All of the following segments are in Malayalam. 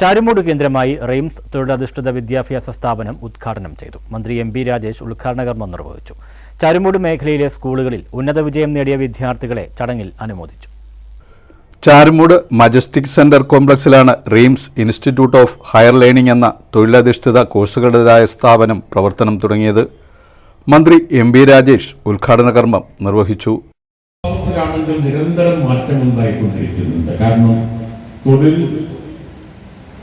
ചാരുമൂട് കേന്ദ്രമായി റെയിംസ് തൊഴിലധിഷ്ഠിത വിദ്യാഭ്യാസ സ്ഥാപനം ഉദ്ഘാടനം ചെയ്തു. മന്ത്രി എം ബി രാജേഷ് ഉദ്ഘാടന കർമ്മം നിർവഹിച്ചു. ചാരുമൂട് മേഖലയിലെ സ്കൂളുകളിൽ ഉന്നത വിജയം നേടിയ വിദ്യാർത്ഥികളെ ചടങ്ങിൽ അനുമോദിച്ചു. Charummood majestic centre കോംപ്ലക്സിലാണ് Reems institute of higher learning എന്ന തൊഴിലധിഷ്ഠിത കോഴ്സുകളുടേതായ സ്ഥാപനം പ്രവർത്തനം തുടങ്ങിയത് മന്ത്രി എം ബി രാജേഷ് ഉദ്ഘാടന കർമ്മം നിർവഹിച്ചു. നിരന്തരം മാറ്റം ഉണ്ടായിക്കൊണ്ടിരിക്കുന്നുണ്ട് കാരണം തൊഴിൽ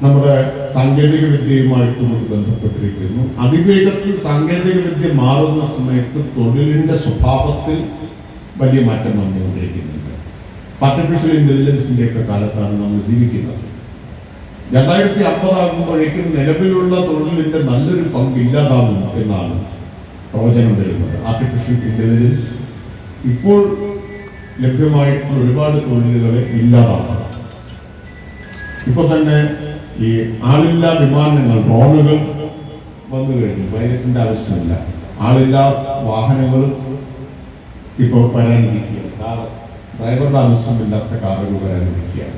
നമ്മുടെ സാങ്കേതിക വിദ്യയുമായിട്ട് ബന്ധപ്പെട്ടിരിക്കുന്നു. അതിവേഗത്തിൽ സാങ്കേതിക വിദ്യ മാറുന്ന സമയത്ത് തൊഴിലിന്റെ സ്വഭാവത്തിൽ വലിയ മാറ്റം വന്നുകൊണ്ടിരിക്കുന്നുണ്ട്. ആർട്ടിഫിഷ്യൽ ഇന്റലിജൻസിന്റെ ഒക്കെ കാലത്താണ് നമ്മൾ ജീവിക്കുന്നത്. രണ്ടായിരത്തി അമ്പതാകുമ്പോഴേക്കും നിലവിലുള്ള തൊഴിലിന്റെ നല്ലൊരു പങ്ക് ഇല്ലാതാവും എന്നാണ് പ്രവചനം വരുന്നത്. ആർട്ടിഫിഷ്യൽ ഇന്റലിജൻസ് ഇപ്പോൾ ലഭ്യമായിട്ടുള്ള ഒരുപാട് തൊഴിലുകളെ ഇല്ലാതാക്കണം ഇപ്പോൾ തന്നെ ഈ ആളില്ലാ വിമാനങ്ങൾ ഡ്രോണുകൾ വന്നു കഴിഞ്ഞു. പൈലറ്റിന്റെ ആവശ്യമില്ല. ആളില്ലാ വാഹനങ്ങളും ഇപ്പോൾ വരാനിരിക്കുകയാണ് ഡ്രൈവറുടെ ആവശ്യമില്ലാത്ത കാറുകൾ വരാനിരിക്കുകയാണ്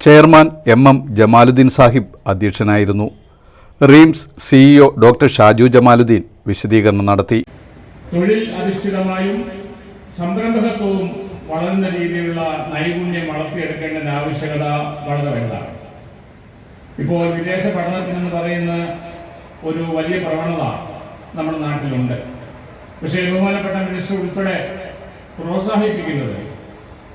chairman M M Jamaluddin Sahib അധ്യക്ഷനായിരുന്നു. Reems CEO doctor Shaju Jamaluddin വിശദീകരണം നടത്തി. തൊഴിൽ അധിഷ്ഠിതമായും സംരംഭകത്വവും വളരുന്ന രീതിയിലുള്ള നൈപുണ്യം വളർത്തിയെടുക്കേണ്ടതിന്റെ ആവശ്യകത വളരെ വലുതാണ്. ഇപ്പോൾ വിദേശ പഠനത്തിനെന്ന് പറയുന്ന ഒരു വലിയ പ്രവണത നമ്മുടെ നാട്ടിലുണ്ട്. പക്ഷേ ബഹുമാനപ്പെട്ട മിനിസ്റ്റർ ഉൾപ്പെടെ പ്രോത്സാഹിപ്പിക്കുന്നത്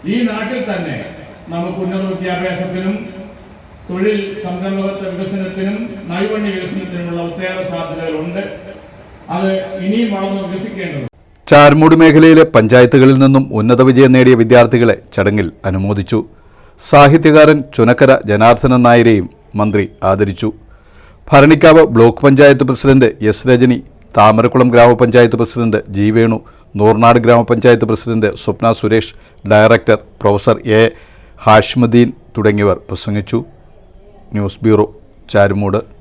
ഈ നാട്ടിൽ തന്നെ നമുക്ക് ഉന്നത വിദ്യാഭ്യാസത്തിനും തൊഴിൽ സംരംഭകത്വ വികസനത്തിനും നൈപുണ്യ വികസനത്തിനുമുള്ള ഉത്തേജന സാധ്യതകളുണ്ട്. അത് ഇനിയും വളർന്ന് വികസിക്കേണ്ടതുണ്ട്. ചാർമൂട് മേഖലയിലെ പഞ്ചായത്തുകളിൽ നിന്നും ഉന്നത വിജയം നേടിയ വിദ്യാർത്ഥികളെ ചടങ്ങിൽ അനുമോദിച്ചു. സാഹിത്യകാരൻ ചുനക്കര ജനാർദ്ദനൻ നായരെയും മന്ത്രി ആദരിച്ചു. Bharanikkavu block panchayat president S Rajani Thamarakkulam ഗ്രാമപഞ്ചായത്ത് പ്രസിഡന്റ് ജി വേണു നൂർനാട് ഗ്രാമപഞ്ചായത്ത് president Swapna Suresh director professor A Hashmuddin തുടങ്ങിയവർ പ്രസംഗിച്ചു. News bureau Charummood.